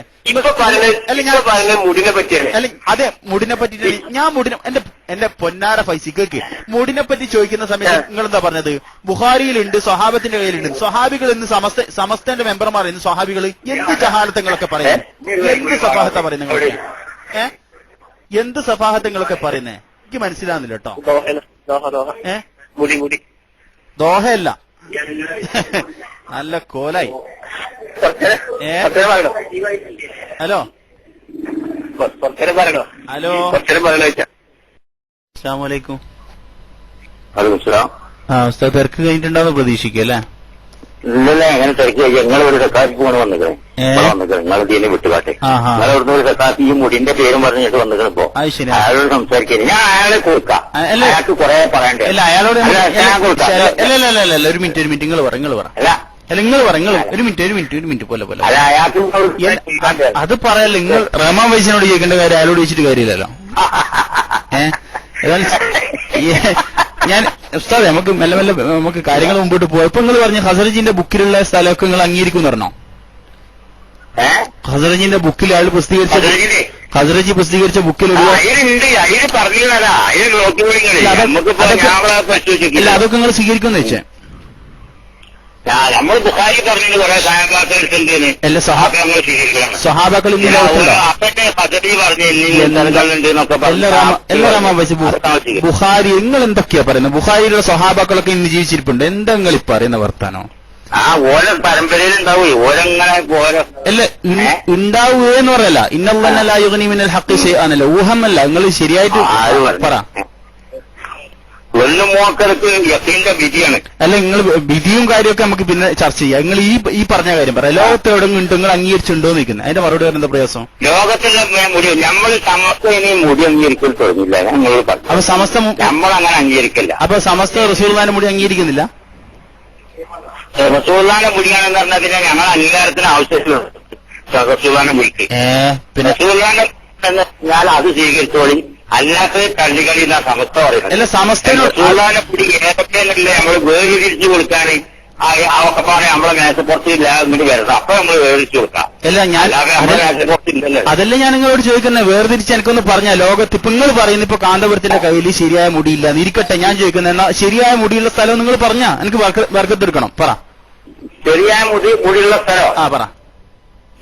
അല്ല ഞാൻ മുടിനെ പറ്റിയാണ് അല്ല അതെ മുടിനെ പറ്റി ഞാൻ മുടിനെ എന്റെ എന്റെ പൊന്നാര ഫൈസിക്ക് മുടിനെ പറ്റി ചോദിക്കുന്ന സമയത്ത് നിങ്ങൾ എന്താ പറഞ്ഞത്? ബുഹാരിയിലുണ്ട് സ്വഹാബത്തിന്റെ കയ്യിലുണ്ട്. സ്വഹാബികൾ ഇന്ന് സമസ്ത സമസ്തന്റെ മെമ്പർമാർ ഇന്ന് സ്വഹാബികൾ എന്ത് ജഹാലത്തങ്ങളൊക്കെ പറയുന്നത് എന്ത് സഫാഹത്ത പറയുന്നത് ഏഹ് എന്ത് സഫാഹത്തങ്ങളൊക്കെ പറയുന്നേ? എനിക്ക് മനസ്സിലാവുന്നില്ല കേട്ടോ. ഏ? ദോഹയല്ല. നല്ല കോലായി. ഏ? ഹലോ? ഹലോ? അസ്സാമലൈക്കും ആ ഉസ്താദ് തിരക്ക് കഴിഞ്ഞിട്ടുണ്ടാവുന്ന പ്രതീക്ഷിക്കുക ഇല്ലല്ല അങ്ങനെ തിരക്കി നിങ്ങൾ ഒരു സക്കാത്തി പോണ് വന്നിക്കണേ. വന്നിക്കണേ. നിങ്ങൾ ഇതിനെ വിട്ടുകാട്ടെ. നിങ്ങൾ ഇവിടുന്ന് ഒരു സക്കാഫി ഈ മുടിന്റെ പേരും പറഞ്ഞിട്ട് വന്നിക്കണ ഇപ്പൊ. അയാളോട് സംസാരിക്കരുത് ഞാൻ അയാളെ കൊടുക്കാം. അയാൾക്ക് കുറെ പറയണ്ടേ. അയാളോട് ഒരു മിനിറ്റ് ഒരു മിനിറ്റ്. നിങ്ങൾ പറ നിങ്ങൾ പറ. അല്ല. നിങ്ങൾ പറ നിങ്ങൾ ഒരു മിനിറ്റ് ഒരു മിനിറ്റ് ഒരു മിനിറ്റ്. പോലെ പോലെ അത് പറയാല്ല. നിങ്ങൾ റഹ്മാൻ വൈസിനോട് ചോദിക്കേണ്ട കാര്യം അയാളോട് ചോദിച്ചിട്ട് കാര്യമില്ലല്ലോ. ഏ? ഏ, ഞാൻ ഉസ്താദ് നമുക്ക് മെല്ലെ മെല്ലെ നമുക്ക് കാര്യങ്ങൾ മുമ്പോട്ട് പോകാം ഇപ്പൊ നിങ്ങൾ പറഞ്ഞ ഹസറജിന്റെ ബുക്കിലുള്ള സ്ഥലമൊക്കെ നിങ്ങൾ അംഗീകരിക്കും പറഞ്ഞോ? ഹസറജിന്റെ ബുക്കിൽ അയാൾ പ്രസിദ്ധീകരിച്ച? ഹസറജി പ്രസിദ്ധീകരിച്ച ബുക്കിൽ അതൊക്കെ നിങ്ങൾ സ്വീകരിക്കുമെന്ന് വെച്ചേ. നമ്മൾ ബുഖാരി പറഞ്ഞു കുറെ സായങ്കാലത്തുണ്ടെന്ന് അല്ല സഹാ അതൊക്കെ നമ്മൾ സ്വീകരിക്കണം ഓരോ അപ്പന്റെ പദ്ധതി പറഞ്ഞു ഇന്ന സ്ഥലങ്ങളുണ്ട് എന്നൊക്കെ എല്ലാ റഹ്മ എല്ലാ റഹ്മാൻ വൈസ് ബു- അതൊക്കെ നമ്മൾ സ്വീകരിക്കണം. ബുഖാരി നിങ്ങൾ എന്തൊക്കെയാ പറയുന്നത്? ബുഹാരിയുടെ സ്വഹാബാക്കളൊക്കെ ഇന്ന് ജീവിച്ചിരിപ്പുണ്ട്. എന്താ നിങ്ങൾ ഈ പറയുന്ന വർത്താനോ? ആ ഓരോ പരമ്പരയിൽ ഓരങ്ങളെ ഓരങ്ങനെ ഓരോ അല്ല ഉണ്ടാവൂ എന്ന് പറയല്ല. ഇന്നല്ല യുഗനി മിനൽ ഹക്കി ആണല്ലോ ഊഹമല്ല നിങ്ങൾ ശരിയായിട്ട് പറ. ഒന്ന് മോക്കർക്ക് യക്കീന്റെ വിധിയാണ്. അല്ല നിങ്ങൾ വിധിയും കാര്യമൊക്കെ നമുക്ക് പിന്നെ ചർച്ച ചെയ്യാം. നിങ്ങൾ ഈ ഈ പറഞ്ഞ കാര്യം പറയാം ലോകത്ത് എവിടെങ്കിലും ഉണ്ട് നിങ്ങൾ അംഗീകരിച്ചുണ്ടോ നിൽക്കുന്നത് അതിന്റെ മറുപടി വരുന്ന പ്രയാസം? ലോകത്തിന്റെ മുടി നമ്മൾ സമസ്ത ഇനി മുടി അംഗീകരിക്കാൻ തുടങ്ങില്ല ഞങ്ങൾ പറഞ്ഞു. അപ്പൊ സമസ്ത നമ്മൾ അങ്ങനെ അംഗീകരിക്കില്ല. അപ്പൊ സമസ്ത റസൂൽമാനെ മുടി അംഗീകരിക്കുന്നില്ല? റസൂള്ളാന്റെ മുടിയാണെന്ന് പറഞ്ഞാൽ പിന്നെ ഞങ്ങൾ അംഗീകാരത്തിന് ആവശ്യത്തിലുണ്ട്. റസൂള്ളാന്റെ മുടിക്ക് പിന്നെ റസൂള്ളാന്റെ ഞാൻ അത് സ്വീകരിച്ചോളി. അല്ലാത്ത കള്ളികളി എന്നാ സമസ്ത പറയുന്നത്. അല്ല റസൂള്ളാന്റെ മുടി ഏതൊക്കെയല്ലേ നമ്മൾ വേർതിരിച്ചു കൊടുക്കാന് അവക്കെ പറയാം. നമ്മളെ മേശപ്പുറത്ത് ഇല്ല ഇങ്ങോട്ട് വരണം. അപ്പൊ നമ്മൾ വേർതിരിച്ചു കൊടുക്കാം. അല്ല ഞാൻ അതല്ല- ഞാൻ നിങ്ങളോട് ചോദിക്കുന്നത്? വേർതിരിച്ച് എനിക്കൊന്ന് പറഞ്ഞ ലോകത്ത് ഇപ്പൊ നിങ്ങൾ പറയുന്ന ഇപ്പൊ കാന്തപുരത്തിന്റെ കയ്യിൽ ശരിയായ മുടിയില്ല ഇരിക്കട്ടെ ഞാൻ ചോദിക്കുന്നത്. എന്നാ ശരിയായ മുടിയുള്ള സ്ഥലം നിങ്ങൾ പറഞ്ഞ എനിക്ക് വർക്കത്തെടുക്കണം. പറ. ശരിയായ മുടി മുടിയുള്ള സ്ഥലം? ആ പറ.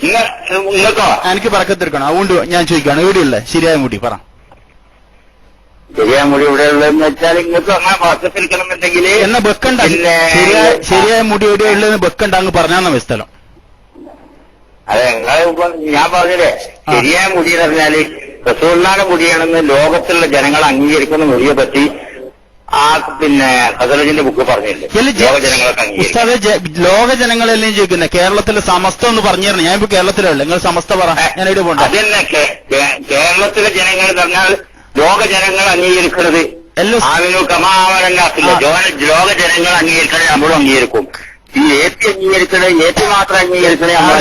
നിങ്ങൾ നിങ്ങൾക്കോ? എനിക്ക് പറക്കത്തെടുക്കണം അതുകൊണ്ട് ഞാൻ ചോദിക്കുകയാണ്. എവിടെയുള്ള ശരിയായ മുടി പറ. ശരിയായ മുടി ഇവിടെ ഉള്ളതെന്ന് വെച്ചാൽ ഇങ്ങോട്ട് അങ്ങനെ വാസത്തിരിക്കണമെന്നുണ്ടെങ്കിൽ എന്നാ വെക്കണ്ട ശരിയായ ശരിയായ മുടി എവിടെയുള്ളതെന്ന് വെക്കണ്ട അങ്ങ് പറഞ്ഞാൽ സ്ഥലം. അതെ ഞാൻ പറഞ്ഞില്ലേ ശരിയായ മുടി എന്ന് പറഞ്ഞാൽ റസൂള്ളാന്റെ മുടിയാണെന്ന് ലോകത്തിലുള്ള ജനങ്ങൾ അംഗീകരിക്കുന്ന മുടിയെ പറ്റി ആ പിന്നെ ഹസറജിന്റെ ബുക്ക് പറഞ്ഞിട്ടുണ്ട്. ലോക ജനങ്ങളെല്ലാം ചോദിക്കുന്നത് കേരളത്തിലെ സമസ്ത എന്ന് പറഞ്ഞിരുന്നു ഞാനിപ്പോ ഞാൻ ഇപ്പൊ കേരളത്തിലല്ല നിങ്ങൾ സമസ്ത പറ. ഞാൻ ഇവിടെ പോകണ്ട? അതന്നെ കേരളത്തിലെ ജനങ്ങൾ പറഞ്ഞാൽ ലോക ജനങ്ങൾ അംഗീകരിക്കുന്നത് ലോക ജനങ്ങൾ അംഗീകരിക്കണേ നമ്മളും അംഗീകരിക്കും. ഈ ഏറ്റി അംഗീകരിക്കണേ ഏറ്റി മാത്രം അംഗീകരിക്കണേ നമ്മൾ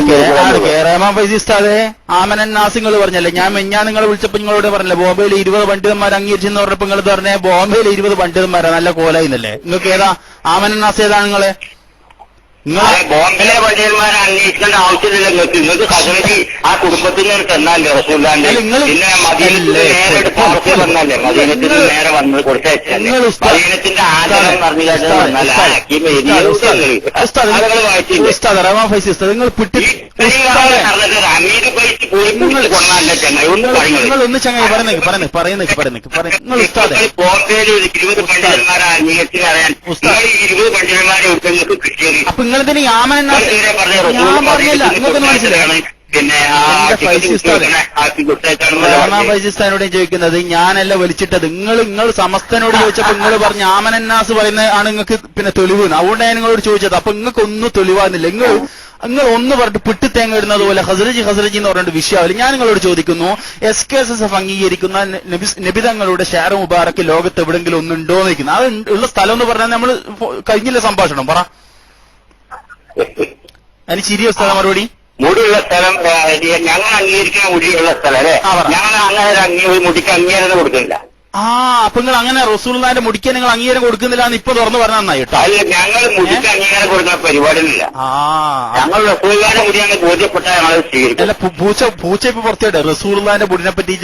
ആമനൻ നാസിങ്ങൾ പറഞ്ഞല്ലേ? ഞാൻ മെഞ്ഞാ നിങ്ങളെ വിളിച്ചപ്പോ നിങ്ങളോട് പറഞ്ഞല്ലേ? ബോംബെയിൽ ഇരുപത് പണ്ഡിതന്മാർ അംഗീകരിച്ചെന്ന് പറഞ്ഞപ്പോ നിങ്ങൾ പറഞ്ഞേ ബോംബെയിൽ ഇരുപത് പണ്ഡിതന്മാരാ? നല്ല കോലായിന്നല്ലേ? നിങ്ങൾക്ക് ഏതാ? ആമനൻ നാസ് ഏതാണ് നിങ്ങളെ? നിങ്ങൾ ബോംബെയിലെ പണ്ഡിതന്മാരെ അന്വേഷിക്കേണ്ട ആവശ്യമില്ല. നിങ്ങൾക്ക് നിങ്ങൾക്ക് ഹസനജി ആ തന്നല്ലേ റസൂല്ലാന്റെ പിന്നെ മദീനത്തിന് നേരെ വന്നല്ലേ? മദീനത്തിന് നേരെ വന്നത് കൊടുത്തയച്ചല്ലേ? മദീനത്തിന്റെ ആചാരം പറഞ്ഞു ചങ്ങായി? ഒന്ന് ഒന്ന് ചങ്ങായി പറഞ്ഞു പറഞ്ഞു പറയുന്നേക്ക് പറയുന്നേക്ക് പറയുന്നേക്ക് നിങ്ങൾ ഉസ്താദെ. ബോംബെയിൽ ഇരുപത് പണ്ഡിതന്മാരെ ഇരുപത് നിങ്ങൾക്ക് കിട്ടിയത് നിങ്ങളിതിന് ഞാൻ പറഞ്ഞില്ല. നിങ്ങൾക്കൊന്നും മനസ്സിലായി. പിന്നെ ചോദിക്കുന്നത് ഞാനല്ല വലിച്ചിട്ടത് നിങ്ങൾ നിങ്ങൾ സമസ്തനോട് ചോദിച്ചപ്പോ നിങ്ങൾ പറഞ്ഞ ആമനന്നാസ് പറയുന്ന ആണ് നിങ്ങൾക്ക് പിന്നെ തെളിവ്. എന്ന്. അതുകൊണ്ടാണ് ഞാൻ നിങ്ങളോട് ചോദിച്ചത്. അപ്പൊ നിങ്ങൾക്ക് ഒന്നും തെളിവാകുന്നില്ല. നിങ്ങൾ നിങ്ങൾ ഒന്ന് പറഞ്ഞിട്ട് പിട്ട് തേങ്ങ ഇടുന്നത് പോലെ ഹസരജി ഹസരജി എന്ന് പറഞ്ഞിട്ട് വിഷയമാവില്ല. ഞാൻ നിങ്ങളോട് ചോദിക്കുന്നു S K S S F അംഗീകരിക്കുന്ന നിബിതങ്ങളുടെ ഷെയർ മുബാറക്ക് ലോകത്ത് എവിടെങ്കിലും ഒന്നുണ്ടോ എന്ന് ചോദിക്കുന്നത് അത് ഉള്ള സ്ഥലം എന്ന് പറഞ്ഞാൽ നമ്മൾ കഴിഞ്ഞില്ല സംഭാഷണം? പറ. അതിന് ശരിയോ സ്ഥലം മറുപടി? മുടിയുള്ള സ്ഥലം ഞങ്ങൾ അംഗീകരിക്കുന്ന മുടിയുള്ള സ്ഥലം അല്ലെ. ഞങ്ങൾ അങ്ങനെ ഒരു മുടിക്ക് അംഗീകാരം കൊടുക്കുന്നില്ല. ആ അപ്പൊ നിങ്ങൾ അങ്ങനെ റസൂൾന്നാന്റെ മുടിക്ക് നിങ്ങൾ അംഗീകാരം കൊടുക്കുന്നില്ല എന്ന് ഇപ്പൊ തുറന്നു പറഞ്ഞ നന്നായി കേട്ടോ. അല്ല ഞങ്ങൾ മുടിക്ക് അംഗീകാരം കൊടുക്കുന്ന പരിപാടിയില്ല ആ ഞങ്ങൾ റസൂൽദാന്റെ മുടിയാണ് ബോധ്യപ്പെട്ട ഞങ്ങൾ സ്വീകരിക്കും അല്ല പൂച്ച പൂച്ച ഇപ്പൊ പുറത്തേട്ട് റസൂർലാന്റെ മുടിനെ പറ്റി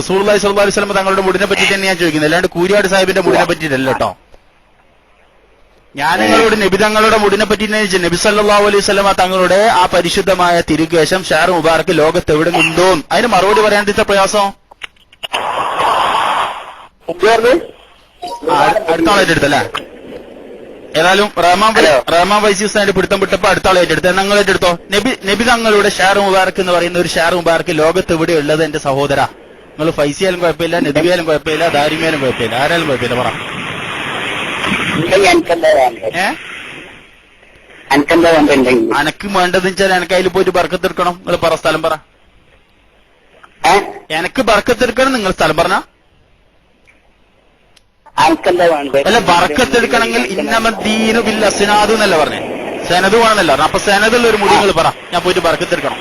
റസൂർലായി സല്ലല്ലാഹു അലൈഹി വസല്ലം തങ്ങളുടെ മുടിനെ പറ്റി തന്നെ ഞാൻ ചോദിക്കുന്നത്. അല്ലാണ്ട് കൂരിയാട് സാഹിബിന്റെ മുടിനെ പറ്റിയിട്ടല്ല കേട്ടോ. ഞാൻ നിങ്ങളോട് നബി തങ്ങളുടെ മുടിനെ പറ്റി നബി സല്ലല്ലാഹു അലൈഹി വസല്ലമ തങ്ങളുടെ ആ പരിശുദ്ധമായ തിരുകേശം ഷാർ മുബാറക്ക് ലോകത്ത് എവിടെ നിന്നോ അതിന് മറുപടി പറയാൻ ഇത്ര പ്രയാസം? അടുത്ത ആളായിട്ട് എടുത്തല്ലേ? ഏതായാലും റഹ്മാൻ റഹ്മാൻ വൈസി ഹുസാന്റെ പിടുത്തം വിട്ടപ്പോ അടുത്ത ആളായിട്ട് എടുത്തത്. നിങ്ങളായിട്ട് എടുത്തോ? നബി നബി തങ്ങളുടെ ഷാർ മുബാറക്ക് എന്ന് പറയുന്ന ഒരു ഷാർ മുബാറക്ക് ലോകത്ത് എവിടെ ഉള്ളത് എന്റെ സഹോദര? നിങ്ങൾ ഫൈസിയാലും കുഴപ്പമില്ല നദിബിയാലും കുഴപ്പമില്ല ദാരിമയാലും കുഴപ്പമില്ല ആരാലും കുഴപ്പമില്ല പറ. വേണ്ടത്? അനക്ക് വേണ്ടതെന്ന് വെച്ചാൽ എനക്ക് അതിൽ പോയിട്ട് ബർക്കത്തെടുക്കണം നിങ്ങൾ പറ സ്ഥലം പറ. എനക്ക് ബർക്കത്തെടുക്കണം നിങ്ങൾ സ്ഥലം പറഞ്ഞ. വേണ്ടത്? അല്ല ബർക്കത്തെടുക്കണമെങ്കിൽ ഇന്നമദ്ദീനു ബിൽ അസിനാദ് എന്നല്ല പറഞ്ഞേ. സെനത് വേണമെന്നല്ല പറഞ്ഞെ. അപ്പൊ സെനതുള്ള ഒരു മുടി നിങ്ങൾ പറ. ഞാൻ പോയിട്ട് ബർക്കത്തെടുക്കണം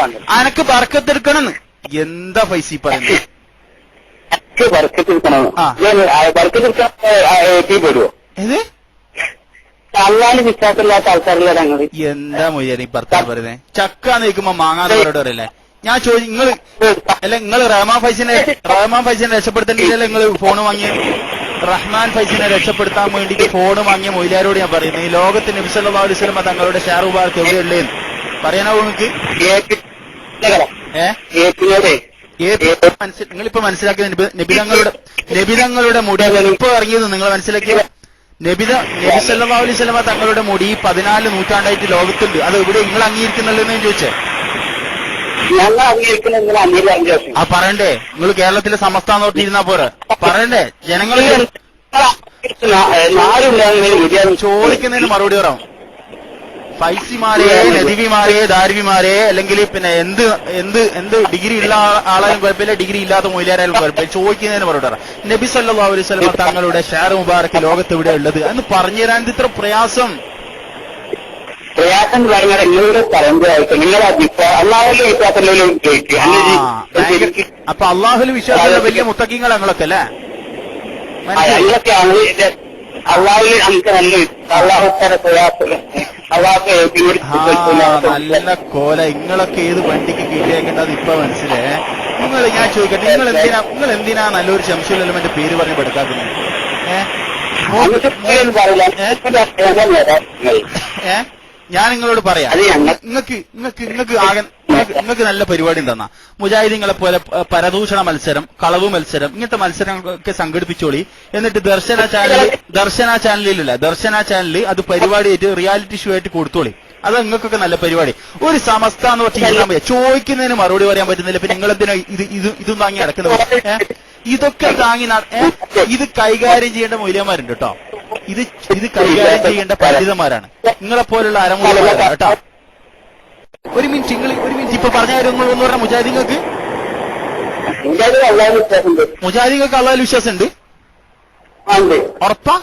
വേണ്ടത്? അനക്ക് ബർക്കത്തെടുക്കണം എന്താ പൈസ പറയുന്നത് ഏത്? വിശ്വാസമില്ലാത്ത ആൾക്കാരില്ല ഞങ്ങൾ എന്താ മൊയ്യാനി ഭർത്താവ് പറയുന്നത് ചക്ക നീക്കുമ്പോ മാങ്ങാന്ന് അവരോട് പറയില്ലേ? ഞാൻ ചോദിച്ചു നിങ്ങൾ അല്ല നിങ്ങൾ റഹ്മാൻ ഫൈസിനെ റഹ്മാൻ ഫൈസിനെ രക്ഷപ്പെടുത്തേണ്ടിയില്ല നിങ്ങൾ ഫോൺ വാങ്ങിയ? റഹ്മാൻ ഫൈസിനെ രക്ഷപ്പെടുത്താൻ വേണ്ടി ഫോൺ വാങ്ങിയ മൊയ്ലാരോട് ഞാൻ പറയുന്നത് ഈ ലോകത്ത് നബിസല്ലാ അലൈഹി സ്വലമ തങ്ങളുടെ ഷാറു ബാർക്ക് എവിടെയുള്ളേന്ന്? പറയാനാവോ നിങ്ങൾക്ക് ഏ ഏപ്പിനോടെ നിങ്ങളിപ്പോ മനസ്സിലാക്കിയ നബി- നബിതങ്ങളുടെ നബിതങ്ങളുടെ മുടി. ഇപ്പൊ ഇറങ്ങിയത് നിങ്ങൾ മനസ്സിലാക്കിയ നബിത നബി സല്ലല്ലാഹു അലൈഹി വസല്ലമ തങ്ങളുടെ മുടി പതിനാല് നൂറ്റാണ്ടായിട്ട് ലോകത്തുണ്ട്. അത് ഇവിടെ നിങ്ങൾ അംഗീകരിക്കുന്നുള്ളൂ എന്ന് ഞാൻ ചോദിച്ചേ? ആ പറയണ്ടേ. നിങ്ങൾ കേരളത്തിലെ സമസ്ത ഇരുന്നാ പോരെ. പറയണ്ടേ. ജനങ്ങൾ ചോദിക്കുന്നതിന് മറുപടി പറയാം ഫൈസിമാരെ നദിവിമാരെ ദാരിവിമാരെ അല്ലെങ്കിൽ പിന്നെ എന്ത് എന്ത് എന്ത് ഡിഗ്രി ഉള്ള ആളായാലും കുഴപ്പമില്ല ഡിഗ്രി ഇല്ലാത്ത മൊയിലാരായാലും കുഴപ്പമില്ല. ചോദിക്കുന്നതിന് മറുപടി നബി സല്ലല്ലാഹു അലൈഹി വസല്ലം തങ്ങളുടെ ഷാർ മുബാറക്ക് ലോകത്ത് ഇവിടെ ഉള്ളത്? എന്ന് പറഞ്ഞു തരാൻ ഇത് ഇത്ര പ്രയാസം. പ്രയാസം പറഞ്ഞാൽ എന്നോട് ചോദിക്കുക. അപ്പൊ അള്ളാഹുൽ വിശ്വാസമുള്ള വലിയ മുത്തക്കിങ്ങൾ ഞങ്ങളൊക്കെ അല്ലേ? അള്ളാഹു നമുക്ക് നല്ല പ്രയാസം അള്ളാഹു ആ നല്ല കോല. നിങ്ങളൊക്കെ ഏത് വണ്ടിക്ക് കീഴേക്കേണ്ടത് ഇപ്പൊ മനസ്സിലേ നിങ്ങൾ ഞാൻ ചോദിക്കട്ടെ നിങ്ങൾ എന്തിനാ നിങ്ങൾ എന്തിനാ നല്ലൊരു ശംസുലമന്റെ പേര് പറഞ്ഞ് എടുക്കാക്കുന്നത് ഏ? ഏ? ഞാൻ നിങ്ങളോട് പറയാം. നിങ്ങക്ക് നിങ്ങക്ക് നിങ്ങൾക്ക് നിങ്ങൾക്ക് നിങ്ങൾക്ക് ആകെ നിങ്ങൾക്ക് നല്ല പരിപാടി ഉണ്ടെന്നാ. മുജാഹിദീങ്ങളെ പോലെ പരദൂഷണ മത്സരം കളവ് മത്സരം ഇങ്ങനത്തെ മത്സരങ്ങളൊക്കെ സംഘടിപ്പിച്ചോളി. എന്നിട്ട് ദർശന ചാനൽ ദർശന ചാനലിലല്ല ദർശന ചാനലിൽ അത് പരിപാടി ആയിട്ട് റിയാലിറ്റി ഷോ ആയിട്ട് കൊടുത്തോളി. അത് നിങ്ങൾക്കൊക്കെ നല്ല പരിപാടി. ഒരു സമസ്ത എന്ന് പറഞ്ഞാൽ ചോദിക്കുന്നതിന് മറുപടി പറയാൻ പറ്റുന്നില്ല. പിന്നെ നിങ്ങളെന്തിനാ ഇത് ഇത് ഇതും വാങ്ങി നടക്കുന്നത്? ഇതൊക്കെ താങ്ങി ഇത് കൈകാര്യം ചെയ്യേണ്ട മൂല്യന്മാരുണ്ട് കേട്ടോ. ഇത് ഇത് കൈകാര്യം ചെയ്യേണ്ട പണ്ഡിതന്മാരാണ് നിങ്ങളെ പോലുള്ള അരമൂലന്മാരാണ് കേട്ടോ. ഒരു മിനിറ്റ് നിങ്ങൾ ഒരു മിനിറ്റ്. ഇപ്പൊ പറഞ്ഞ കാര്യം ഒന്ന് ഒന്ന് പറഞ്ഞ മുജാഹിദിങ്ങൾക്ക്? അള്ളാഹു മുജാഹിദിങ്ങൾക്ക് അള്ളാഹ് വിശ്വാസമുണ്ട്? ആ, ഉണ്ട്. ഉറപ്പാ?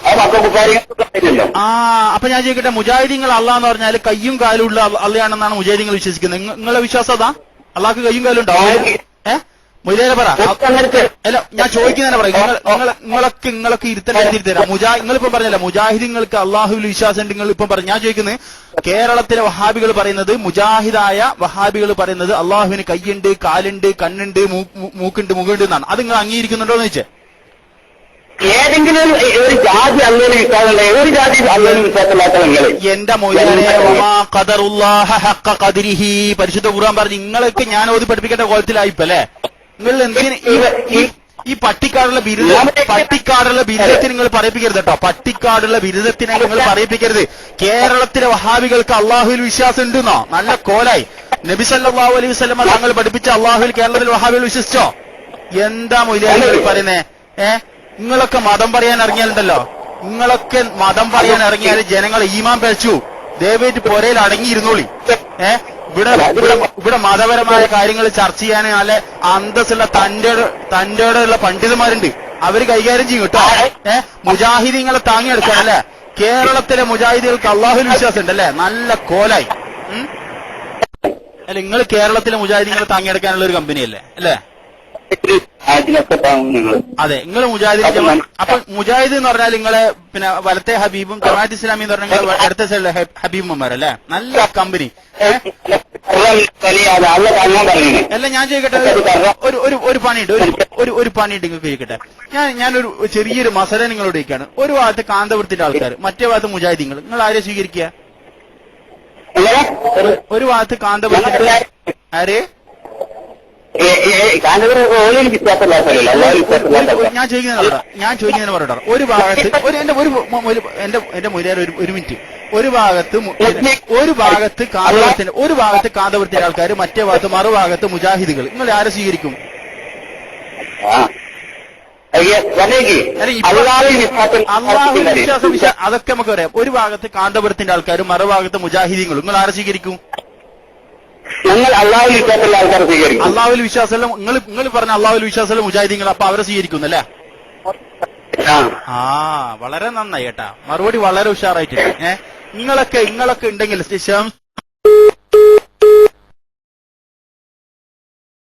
ആ അപ്പൊ ഞാൻ ചോദിക്കട്ടെ മുജാഹിദീങ്ങൾ അള്ളാന്ന് പറഞ്ഞാൽ കയ്യും കാലും ഉള്ള അള്ളയാണെന്നാണ് മുജാഹിദീങ്ങൾ വിശ്വസിക്കുന്നത്. നിങ്ങളുടെ നിങ്ങളെ വിശ്വാസം അതാ? അള്ളാഹ്ക്ക് കയ്യും കാലും ഉണ്ടോ? ഏ? മുജാഹിദ പറ. അല്ല ഞാൻ ചോദിക്കുന്നതന്നെ പറയും. നിങ്ങൾ നിങ്ങൾ നിങ്ങളൊക്കെ നിങ്ങളൊക്കെ ഇരുത്തന്നെ തിരുത്തരാം മുജാ നിങ്ങളിപ്പം പറഞ്ഞല്ല മുജാഹിദിങ്ങൾക്ക് അള്ളാഹുവിൽ വിശ്വാസം നിങ്ങൾ ഇപ്പം പറഞ്ഞു ഞാൻ ചോദിക്കുന്നത് കേരളത്തിലെ വഹാബികൾ പറയുന്നത് മുജാഹിദായ വഹാബികൾ പറയുന്നത് അള്ളാഹുവിന് കൈയുണ്ട് കാലുണ്ട് കണ്ണുണ്ട് മൂക്കുണ്ട് മുഖുണ്ട് എന്നാണ്. അത് നിങ്ങൾ അംഗീകരിക്കുന്നുണ്ടോ എന്ന് ചോദിച്ചേ? ഏതെങ്കിലും ഒരു- ജാതി അല്ലെങ്കിൽ വിശ്വാസമുള്ള ഒരു ജാതി വിശ്വാസമില്ലാത്ത നിങ്ങൾ? എന്റെ പരിശുദ്ധ ഖുർആൻ പറഞ്ഞു നിങ്ങളൊക്കെ ഞാൻ ഓതി പഠിപ്പിക്കേണ്ട കോലത്തിലായിപ്പല്ലേ? നിങ്ങൾ എന്തിന് ഈ- ഈ- പട്ടിക്കാടുള്ള ബിരുദ പട്ടിക്കാടുള്ള ബിരുദത്തിന് നിങ്ങൾ പറയിപ്പിക്കരുത് കേട്ടോ. പട്ടിക്കാടുള്ള ബിരുദത്തിനെ നിങ്ങൾ പറയിപ്പിക്കരുത്. കേരളത്തിലെ വഹാബികൾക്ക് അള്ളാഹുവിൽ വിശ്വാസം ഉണ്ടെന്നോ നല്ല കോലായി. നബി സല്ലല്ലാഹു അലൈഹി വസ്ലമ തങ്ങൾ പഠിപ്പിച്ച അള്ളാഹുവിൽ കേരളത്തിൽ വഹാബികൾ വിശ്വസിച്ചോ? എന്താ മൊയ്യാനി പറയുന്നേ? ഏ? നിങ്ങളൊക്കെ മതം പറയാൻ ഇറങ്ങിയാലുണ്ടല്ലോ. നിങ്ങളൊക്കെ മതം പറയാൻ ഇറങ്ങിയാൽ ജനങ്ങൾ ഈമാൻ പേച്ചു ദയവേറ്റ് പൊരയിൽ അടങ്ങിയിരുന്നോളി. ഏ? ഇവിടെ ഇവിടെ ഇവിടെ മതപരമായ കാര്യങ്ങൾ ചർച്ച ചെയ്യാൻ നല്ല അന്തസ്സുള്ള തന്റെ തന്റെ ഉള്ള പണ്ഡിതന്മാരുണ്ട്. അവർ കൈകാര്യം ചെയ്യും കേട്ടോ. ഏഹ് മുജാഹിദീങ്ങളെ താങ്ങിയെടുക്കാൻ അല്ലെ? കേരളത്തിലെ മുജാഹിദികൾക്ക് അള്ളാഹുൽ വിശ്വാസം ഉണ്ടല്ലേ നല്ല കോലായി? അല്ല നിങ്ങൾ കേരളത്തിലെ മുജാഹിദീങ്ങളെ താങ്ങിയെടുക്കാനുള്ള ഒരു കമ്പനിയല്ലേ അല്ലേ? അതിലൊക്കെ അതെ നിങ്ങൾ മുജാഹിദ് അപ്പൊ മുജാഹിദ് എന്ന് പറഞ്ഞാൽ നിങ്ങൾ പിന്നെ വലത്തെ ഹബീബും ജമാഅത്ത് ഇസ്ലാമി എന്ന് പറഞ്ഞാൽ നിങ്ങളെ അടുത്ത സൈഡിലെ അല്ലേ നല്ല കമ്പനി അല്ല ഞാൻ ചോദിക്കട്ടെ ഒരു ഒരു ഒരു പണിയുണ്ട് ഒരു ഒരു ഒരു പണിയുണ്ട് നിങ്ങൾക്ക് ചോദിക്കട്ടെ. ഞാൻ ഞാനൊരു ചെറിയൊരു മസല നിങ്ങളോട് ചോദിക്കാണ്. ഒരു ഭാഗത്ത് കാന്തപുരത്തിന്റെ ആൾക്കാർ മറ്റേ ഭാഗത്ത് മുജാഹിദീങ്ങൾ. നിങ്ങൾ ആരെ സ്വീകരിക്കുക? ഒരു ഭാഗത്ത് കാന്തപുരത്തിന്റെ ആരെ കാന്തപുരം ഓരോ വിശ്വാസമില്ലാത്തവരല്ല എല്ലാവരും ഒരു- ഒരു- വിശ്വാസമില്ലാത്തവരാ ഞാൻ ചോദിക്കുന്നതിന് ഞാൻ ചോദിക്കുന്നതിന് പറയട്ടെ ഒരു ഭാഗത്ത് ഒരു എന്റെ ഒരു എന്റെ എന്റെ മുരിയാർ ഒരു മിനിറ്റ്. ഒരു ഭാഗത്ത് ഒരു ഭാഗത്ത് കാന്തപുരത്തിന്റെ ഒരു ഭാഗത്ത് കാന്തപുരത്തിന്റെ ആൾക്കാർ മറ്റേ ഭാഗത്ത് മറുഭാഗത്ത് മുജാഹിദുകൾ. നിങ്ങൾ ആരെ സ്വീകരിക്കും? വിശ്വാസം അള്ളാഹു വിശ്വാസം വിശ്വാസം വിശ്വാ അതൊക്കെ നമുക്ക് പറയാം ഒരു ഭാഗത്ത് കാന്തപുരത്തിന്റെ ആൾക്കാരും മറുഭാഗത്ത് മുജാഹിദീങ്ങളും. നിങ്ങൾ ആരെ സ്വീകരിക്കും? ഞങ്ങൾ അള്ളാഹുൽ വിശ്വാസമുള്ള ആൾക്കാരെ സ്വീകരിക്കും. അള്ളാഹുൽ വിശ്വാസമല്ല നിങ്ങൾ നിങ്ങൾ പറഞ്ഞ അള്ളാഹുൽ വിശ്വാസമുള്ള മുജാഹിദീങ്ങൾ അപ്പൊ അവരെ സ്വീകരിക്കുന്നല്ലേ ആ. ആ വളരെ നന്നായി കേട്ടാ മറുപടി വളരെ ഉഷാറായിട്ടുണ്ട്. ഏഹ് നിങ്ങളൊക്കെ നിങ്ങളൊക്കെ ഉണ്ടെങ്കിൽ ശേഷം